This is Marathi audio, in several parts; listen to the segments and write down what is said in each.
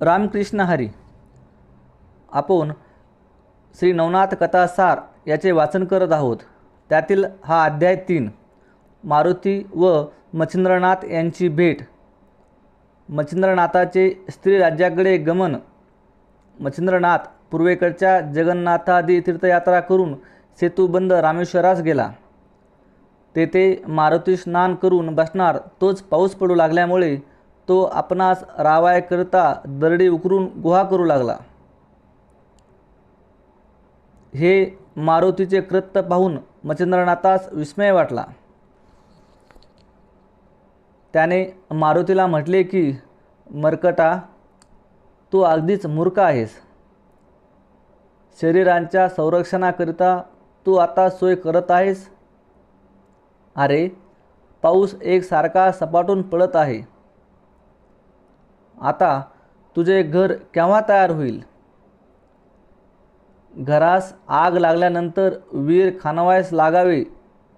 रामकृष्ण हरी. आपण श्री नवनाथ कथासार याचे वाचन करत आहोत. त्यातील हा अध्याय तीन. मारुती व मच्छिंद्रनाथ यांची भेट. मच्छिंद्रनाथाचे स्त्री राज्याकडे गमन. मच्छिंद्रनाथ पूर्वेकडच्या जगन्नाथादी तीर्थयात्रा करून सेतुबंद रामेश्वरास गेला. तेथे मारुती स्नान करून बसणार तोच पाऊस पडू लागल्यामुळे तो आपणास रावायकरता दरडी उकरून गुहा करू लागला. हे मारुतीचे कृत्य पाहून मच्छिंद्रनाथास विस्मय वाटला. त्याने मारुतीला म्हटले की मरकटा तू अगदीच मूर्ख आहेस. शरीरांच्या संरक्षणाकरिता तू आता सोय करत आहेस? अरे पाऊस एकसारखा सपाटून पडत आहे. आता तुझे घर केव्हा तयार होईल? घरास आग लागल्यानंतर वीर खानवायस लागावे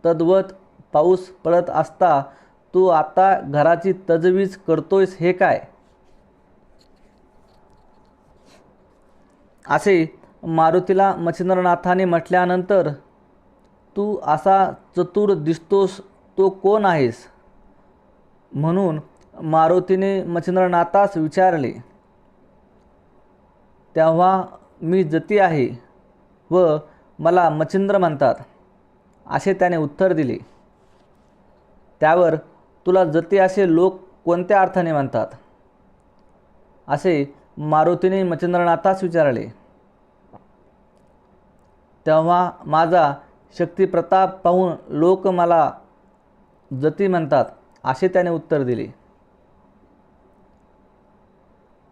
तद्वत पाऊस पडत असता तू आता घराची तजवीज करतोयस हे काय? असे मारुतीला मच्छिंद्रनाथाने म्हटल्यानंतर तू असा चतुर दिसतोस तो कोण आहेस? म्हणून मारुतीने मच्छिंद्रनाथास विचारले तेव्हा मी जती आहे व मला मच्छिंद्र म्हणतात. असे त्याने उत्तर दिले त्यावर तुला जती असे लोक कोणत्या अर्थाने म्हणतात? असे मारुतीने मच्छिंद्रनाथास विचारले तेव्हा माझा शक्तिप्रताप पाहून लोक मला जती म्हणतात असे त्याने उत्तर दिले.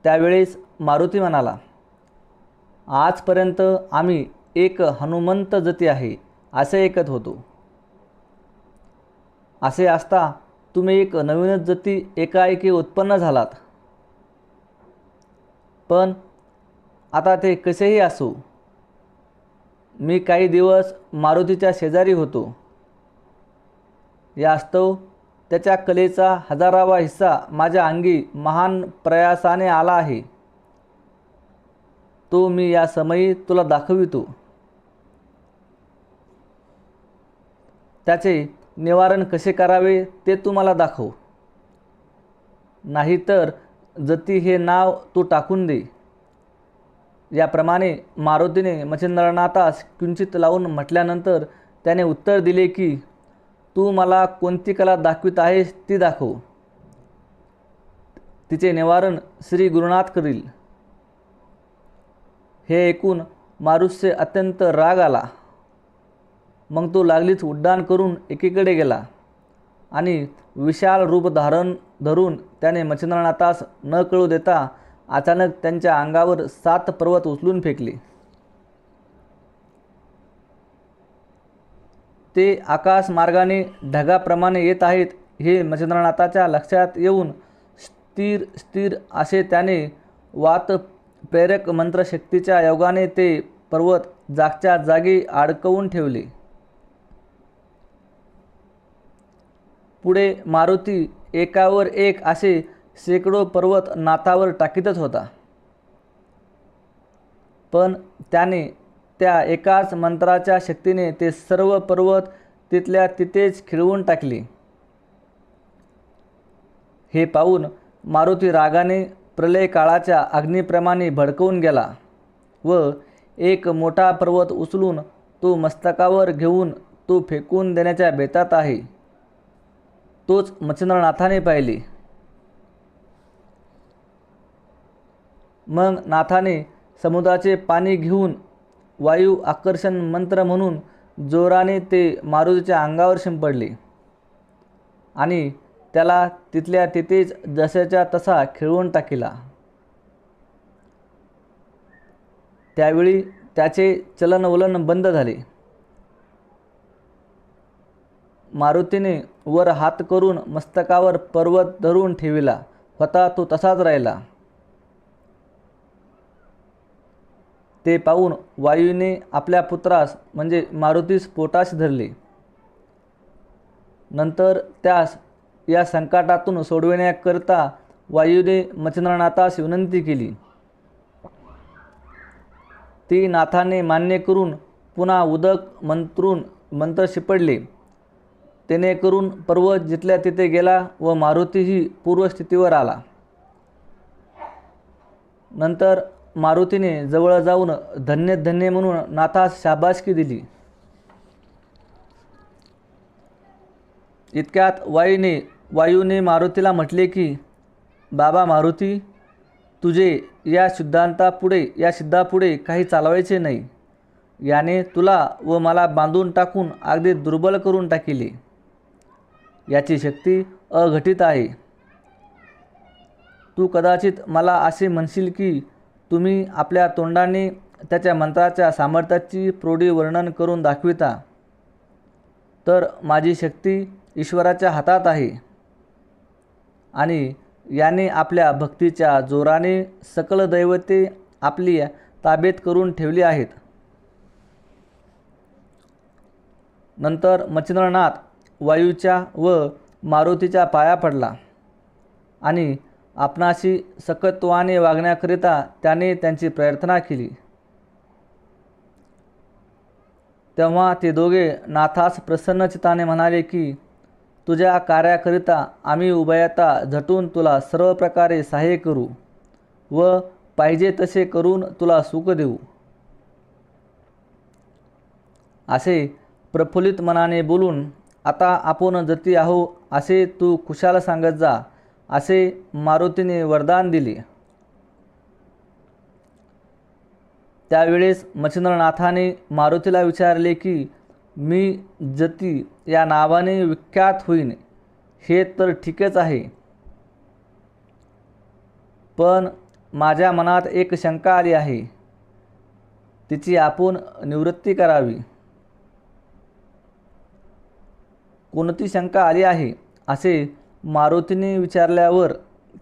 त्यावेळेस मारुती म्हणाला आजपर्यंत आम्ही एक हनुमंत जती आहे असे ऐकत होतो. असे असता तुम्ही एक नवीनच जती एकाएकी उत्पन्न झालात. पण आता ते कसेही असो मी काही दिवस मारुतीच्या शेजारी होतो. यास्तव त्याच्या कलेचा हजारावा हिस्सा माझ्या अंगी महान प्रयासाने आला आहे. तो मी या समयी तुला दाखवितो. त्याचे निवारण कसे करावे ते तू मला दाखव. नाहीतर जती हे नाव तू टाकून दे. याप्रमाणे मारुतीने मच्छिंद्रनाथास किंचित लावून म्हटल्यानंतर त्याने उत्तर दिले की तू मला कोणती कला दाखवित आहेस ती दाखव. तिचे निवारण श्री गुरुनाथ करील. हे ऐकून मारुसचे अत्यंत राग आला. मग तो लागलीच उड्डाण करून एकीकडे गेला आणि विशाल रूप धारण धरून त्याने मच्छिंद्रनाथास न कळू देता अचानक त्यांच्या अंगावर सात पर्वत उचलून फेकले. ते आकाश मार्गाने ढगाप्रमाणे येत आहेत हे मच्छिंद्रनाथाच्या लक्षात येऊन स्थिर स्थिर असे त्याने वात प्रेरक मंत्रशक्तीच्या योगाने ते पर्वत जागच्या जागी अडकवून ठेवले. पुढे मारुती एकावर एक असे शेकडो पर्वत नाथावर टाकीतच होता. पण त्याने त्या एकाच मंत्राच्या शक्तीने ते सर्व पर्वत तिथल्या तिथेच खिळवून टाकले. हे पाहून मारुती रागाने प्रलय काळाच्या अग्निप्रमाणे भडकवून गेला व एक मोठा पर्वत उचलून तो मस्तकावर घेऊन तो फेकून देण्याच्या बेतात आहे. तोच मच्छिंद्रनाथाने पाहिले. मग नाथाने समुद्राचे पाणी घेऊन वायू आकर्षण मंत्र म्हणून जोराने ते मारुतीच्या अंगावर शिंपडले. आणि त्याला तिथल्या तिथेच जशाच्या तसा खिळवून टाकिला. त्यावेळी त्याचे चलनवलन बंद झाले. मारुतीने वर हात करून मस्तकावर पर्वत धरून ठेविला. होता तो तसाच राहिला. ते पाहून वायूने आपल्या पुत्रास म्हणजे मारुतीस पोटास धरले. नंतर त्यास या संकटातून सोडविण्याकरता वायूने मच्छिंद्रनाथास विनंती केली. ती नाथाने मान्य करून पुन्हा उदक मंत्रून मंत्र शिपडले. तेने करून पर्वत जिथल्या तिथे गेला व मारुतीही पूर्वस्थितीवर आला. नंतर मारुतीने जवळ जाऊन धन्य धन्य म्हणून नाथास शाबासकी दिली. इतक्यात वायूने वायूने मारुतीला म्हटले की बाबा मारुती तुझे या सिद्धांतापुढे या सिद्धापुढे काही चालवायचे नाही. याने तुला व मला बांधून टाकून अगदी दुर्बल करून टाकिले. याची शक्ती अघटित आहे. तू कदाचित मला असे म्हणशील की तुम्ही आपल्या तोंडाने त्याच्या मंत्राच्या सामर्थ्याची प्रौढी वर्णन करून दाखविता. तर माझी शक्ती ईश्वराच्या हातात आहे. आणि याने आपल्या भक्तीच्या जोराने सकल दैवते आपली ताब्यात करून ठेवली आहेत. नंतर मच्छिंद्रनाथ वायूच्या व मारुतीच्या पाया पडला. आणि आपणाशी सकत्वाने वागण्याकरिता त्याने त्यांची प्रार्थना केली. तेव्हा ते दोघे नाथास प्रसन्नचिताने म्हणाले की तुझ्या कार्याकरिता आम्ही उभयता झटून तुला सर्व प्रकारे सहाय्य करू व पाहिजे तसे करून तुला सुख देऊ. असे प्रफुल्लित मनाने बोलून आता आपण जती आहो असे तू खुशाल सांगत जा. असे मारुतीने वरदान दिले. त्यावेळेस मच्छिंद्रनाथाने मारुतीला विचारले की मी जती या नावाने विख्यात होईन हे तर ठीकच आहे. पण माझ्या मनात एक शंका आली आहे. तिची आपण निवृत्ती करावी. कोणती शंका आली आहे? असे मारुतीने विचारल्यावर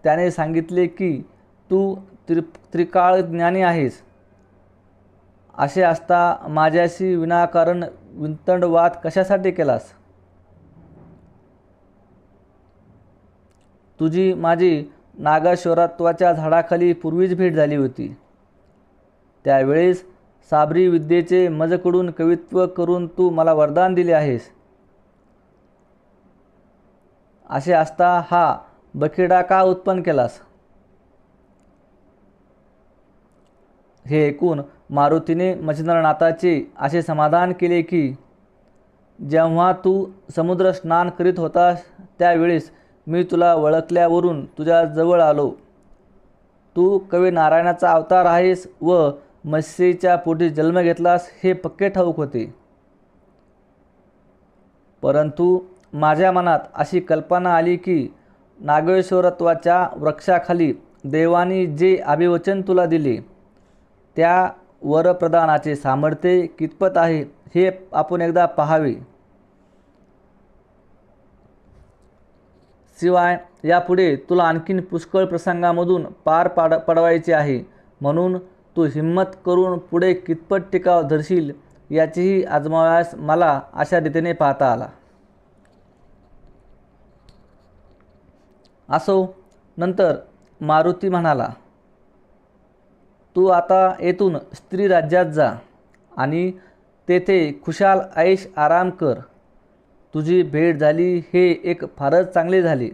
त्याने सांगितले की तू त्रि त्रिकाळ ज्ञानी आहेस. असे असता माझ्याशी विनाकारण विंतंडवाद कशासाठी केलास? तुझी माझी नागेश्वरत्वाच्या झाडाखाली पूर्वीच भेट झाली होती. त्यावेळेस साबरी विद्येचे मजकडून कवित्व करून तू मला वरदान दिले आहेस. असे असता हा बकिडा का उत्पन्न केलास? हे ऐकून मारुतीने मच्छिंद्रनाथाचे असे समाधान केले की जेव्हा तू समुद्र स्नान करीत होतास त्यावेळेस मी तुला ओळखल्यावरून तुझ्याजवळ आलो. तू कवी नारायणाचा अवतार आहेस व मत्स्येच्या पोटी जन्म घेतलास हे पक्के ठाऊक होते. परंतु माझ्या मनात अशी कल्पना आली की नागेश्वरत्वाच्या वृक्षाखाली देवानी जे अभिवचन तुला दिले त्या वरप्रदानाचे सामर्थ्य कितपत आहे हे आपण एकदा पाहावे. शिवाय यापुढे तुला आणखीन पुष्कळ प्रसंगामधून पार पाड पडवायचे आहे. म्हणून तू हिंमत करून पुढे कितपत टिकाव धरशील याचीही आजमावयास मला अशा रीतीने पाहता आला. असो नंतर मारुती म्हणाला तू आता येथून स्त्री राज्यात जा आणि तेथे खुशाल ऐश आराम कर. तुझी भेट झाली हे एक फारच चांगले झाले.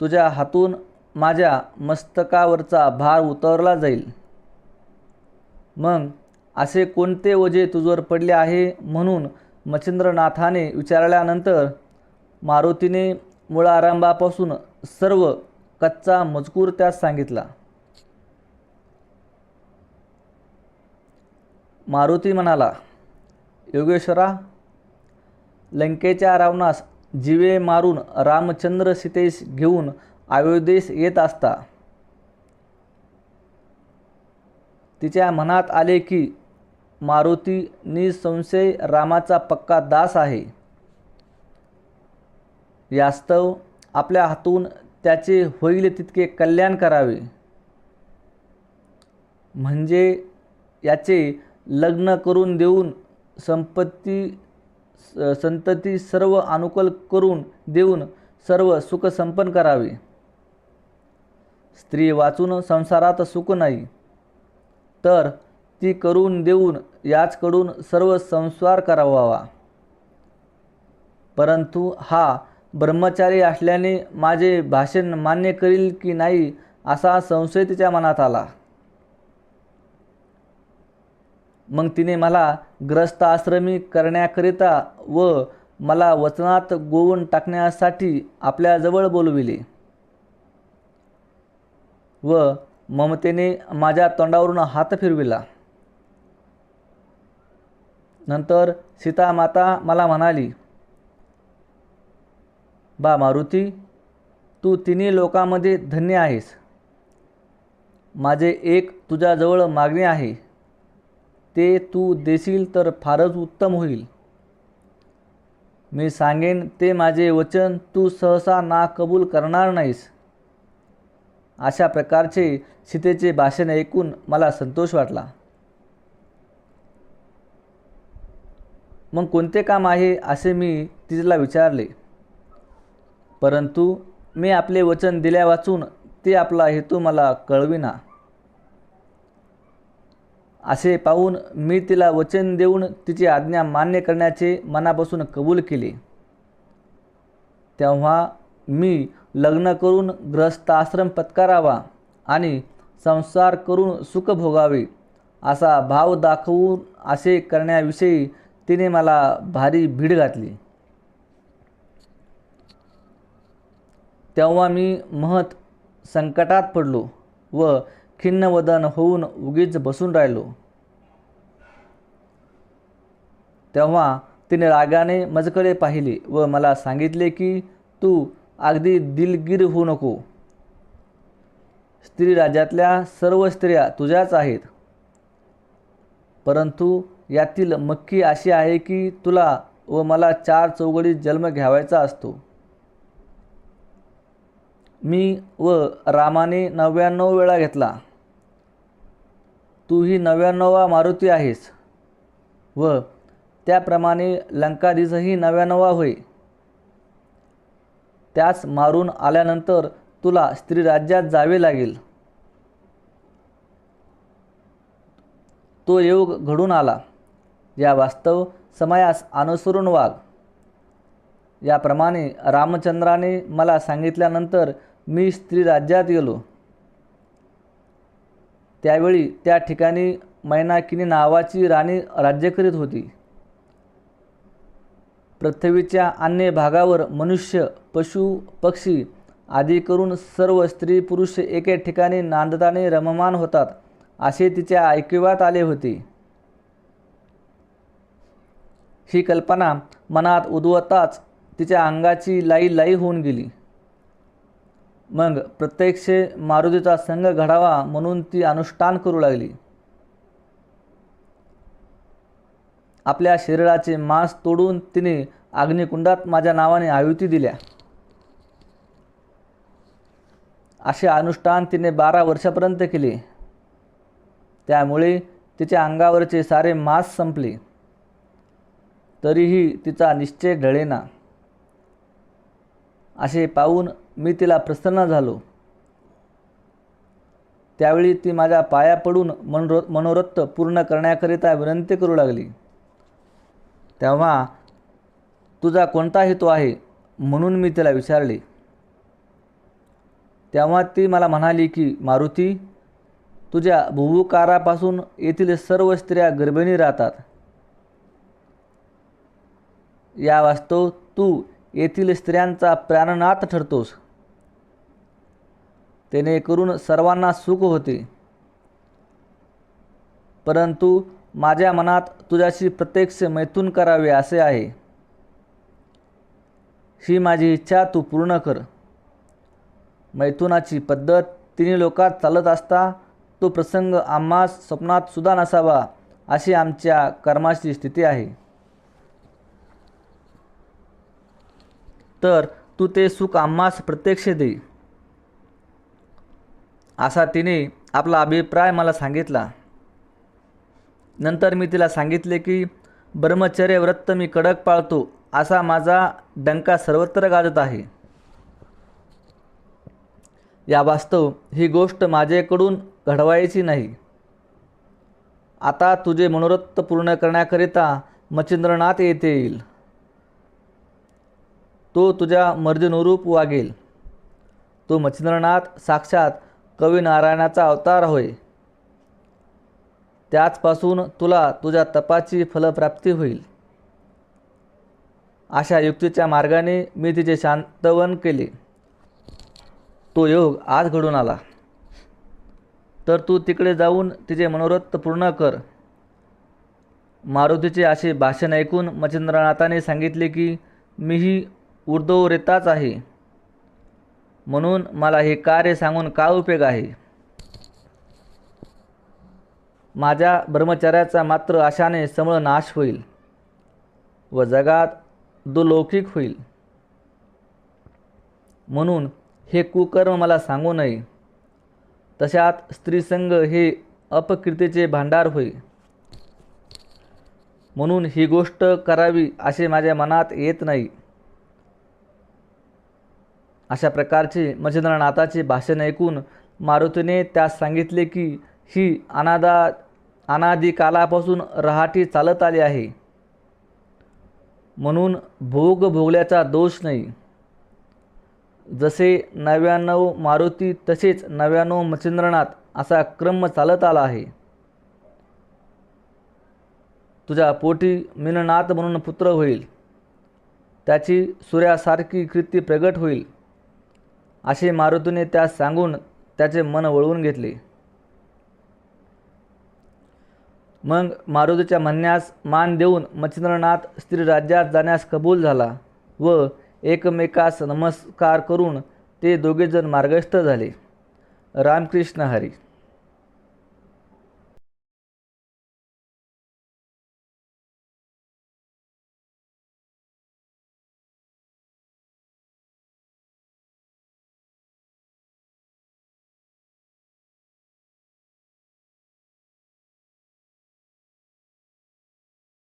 तुझ्या हातून माझ्या मस्तकावरचा भार उतरला जाईल. मग असे कोणते ओझे तुझवर पडले आहे? म्हणून मच्छिंद्रनाथाने विचारल्यानंतर मारुतीने मुळारंभापासून सर्व कच्चा मजकूर त्यास सांगितला. मारुती म्हणाला योगेश्वरा लंकेच्या रावणास जिवे मारून रामचंद्र सीतेस घेऊन अयोध्येस येत असता. तिच्या मनात आले की मारुती निसंशय रामाचा पक्का दास आहे. यास्तव आपल्या हातून त्याचे होईल तितके कल्याण करावे. म्हणजे याचे लग्न करून देऊन संपत्ती स- संतती सर्व अनुकूल करून देऊन सर्व सुख संपन्न करावे. स्त्री वाचून संसारात सुख नाही तर ती करून देऊन याचकडून सर्व संस्कार करावा. परंतु हा ब्रह्मचारी असल्याने माझे भाषण मान्य करील की नाही असा संशय तिच्या मनात आला. मग तिने मला ग्रस्त आश्रमी करण्याकरिता व मला वचनात गोवून टाकण्यासाठी आपल्याजवळ बोलविले व ममतेने माझ्या तोंडावरून हात फिरविला. नंतर सीतामाता मला म्हणाली बा मारुती तू तिन्ही लोकांमध्ये धन्य आहेस. माझे एक तुझ्याजवळ मागणे आहे. ते तू देशील तर फारच उत्तम होईल. मी सांगेन ते माझे वचन तू सहसा ना कबूल करणार नाहीस. अशा प्रकारचे सीतेचे भाषण ऐकून मला संतोष वाटला. मग कोणते काम आहे असे मी तिला विचारले. परंतु मी आपले वचन दिल्या वाचून ते आपला हेतू मला कळविना. असे पाहून मी तिला वचन देऊन तिची आज्ञा मान्य करण्याचे मनापासून कबूल केले. तेव्हा मी लग्न करून ग्रस्ताश्रम पत्करावा आणि संसार करून सुख भोगावे असा भाव दाखवून असे करण्याविषयी तिने मला भारी भीड घातली. तेव्हा मी महत संकटात पडलो व खिन्नवदन होऊन उगीच बसून राहिलो. तेव्हा तिने रागाने मजकडे पाहिले व मला सांगितले की तू अगदी दिलगीर होऊ नको. स्त्री राज्यातल्या सर्व स्त्रिया तुझ्याच आहेत. परंतु यातील मक्की अशी आहे की तुला व मला चार चौघडीत जन्म घ्यावायचा असतो. मी व रामाने नव्याण्णव वेळा घेतला. तू ही नव्याण्णवा मारुती आहेस व त्याप्रमाणे लंकाधीशही नव्याण्णवा होय. त्यास मारून आल्यानंतर तुला स्त्रीराज्यात जावे लागेल. तो योग घडून आला. या वास्तव समयास अनुसरून वाग. याप्रमाणे रामचंद्राने मला सांगितल्यानंतर मी स्त्री राज्यात गेलो. त्यावेळी त्या ठिकाणी मैनाकिनी नावाची राणी राज्य करीत होती. पृथ्वीच्या अन्य भागावर मनुष्य पशु पक्षी आदी करून सर्व स्त्री पुरुष एके ठिकाणी नांदताने रममान होतात असे तिच्या ऐकिवात आले होते. ही कल्पना मनात उद्वताच तिच्या अंगाची लाई लाई होऊन गेली. मग प्रत्यक्ष मारुतीचा संघ घडावा म्हणून ती अनुष्ठान करू लागली. आपल्या शरीराचे मांस तोडून तिने अग्निकुंडात माझ्या नावाने आयुती दिल्या. असे अनुष्ठान तिने बारा वर्षापर्यंत केले. त्यामुळे तिच्या अंगावरचे सारे मांस संपले. तरीही तिचा निश्चय ढळेना. असे पाहून मी तिला प्रसन्न झालो. त्यावेळी ती माझ्या पाया पडून मनोर मनोरथ पूर्ण करण्याकरिता विनंती करू लागली. तेव्हा तुझा कोणता हेतू आहे? म्हणून मी तिला विचारले. तेव्हा ती मला म्हणाली की मारुती तुझ्या भुभुकारापासून येथील सर्व स्त्रिया गर्भिणी राहतात. या वास्तव तू येथील स्त्रियांचा प्राणनाथ ठरतोस. करून सर्वांना सुख होते. परंतु माझ्या मनात तुझ्याशी प्रत्यक्ष मैथून करावे असे आहे. ही माझी इच्छा तू पूर्ण कर. मैथुनाची पद्धत तिन्ही लोकात चालत असता तो प्रसंग आम्हास स्वप्नात सुद्धा नसावा अशी आमच्या कर्माची स्थिती आहे. तर तू ते सुख आम्हास प्रत्यक्ष दे. असा तिने आपला अभिप्राय मला सांगितला. नंतर मी तिला सांगितले की ब्रह्मचर्य व्रत मी कडक पाळतो असा माझा डंका सर्वत्र गाजत आहे. या वास्तव ही गोष्ट माझ्याकडून घडवायची नाही. आता तुझे मनोरथ पूर्ण करण्याकरिता मच्छिंद्रनाथ येथे येईल. तो तुझ्या मर्जीनुरूप वागेल. तो मच्छिंद्रनाथ साक्षात कवी नारायणाचा अवतार होय. त्याचपासून तुला तुझ्या तपाची फलप्राप्ती होईल. अशा युक्तीच्या मार्गाने मी तिचे शांतवन केले. तो योग आज घडून आला. तर तू तिकडे जाऊन तिचे मनोरथ पूर्ण कर. मारुतीचे असे भाषण ऐकून मच्छिंद्रनाथाने सांगितले की मीही उर्दवरेताच आहे. म्हणून मला हे कार्य सांगून काय उपयोग आहे? माझ्या ब्रह्मचर्याचा मात्र आशाने समळ नाश होईल व जगात दुलौकिक होईल. म्हणून हे कुकर्म मला सांगू नये. तशात स्त्रीसंग हे अपकीर्तीचे भांडार होय. म्हणून ही गोष्ट करावी असे माझ्या मनात येत नाही. अशा प्रकारचे मच्छिंद्रनाथाचे भाषण ऐकून मारुतीने त्यास सांगितले की ही अनादा अनादी कालापासून रहाटी चालत आली आहे. म्हणून भोग भोगल्याचा दोष नाही. जसे नव्याण्णव मारुती तसेच नव्याण्णव मच्छिंद्रनाथ असा क्रम चालत आला आहे. तुझ्या पोटी मीननाथ म्हणून पुत्र होईल. त्याची सूर्यासारखी कृती प्रगट होईल. असे मारुतीने त्यास सांगून त्याचे मन वळवून घेतले. मग मारुतीच्या म्हणण्यास मान देऊन मच्छिंद्रनाथ स्त्री राज्यात जाण्यास कबूल झाला व एकमेकास नमस्कार करून ते दोघेजण मार्गस्थ झाले. रामकृष्ण हरी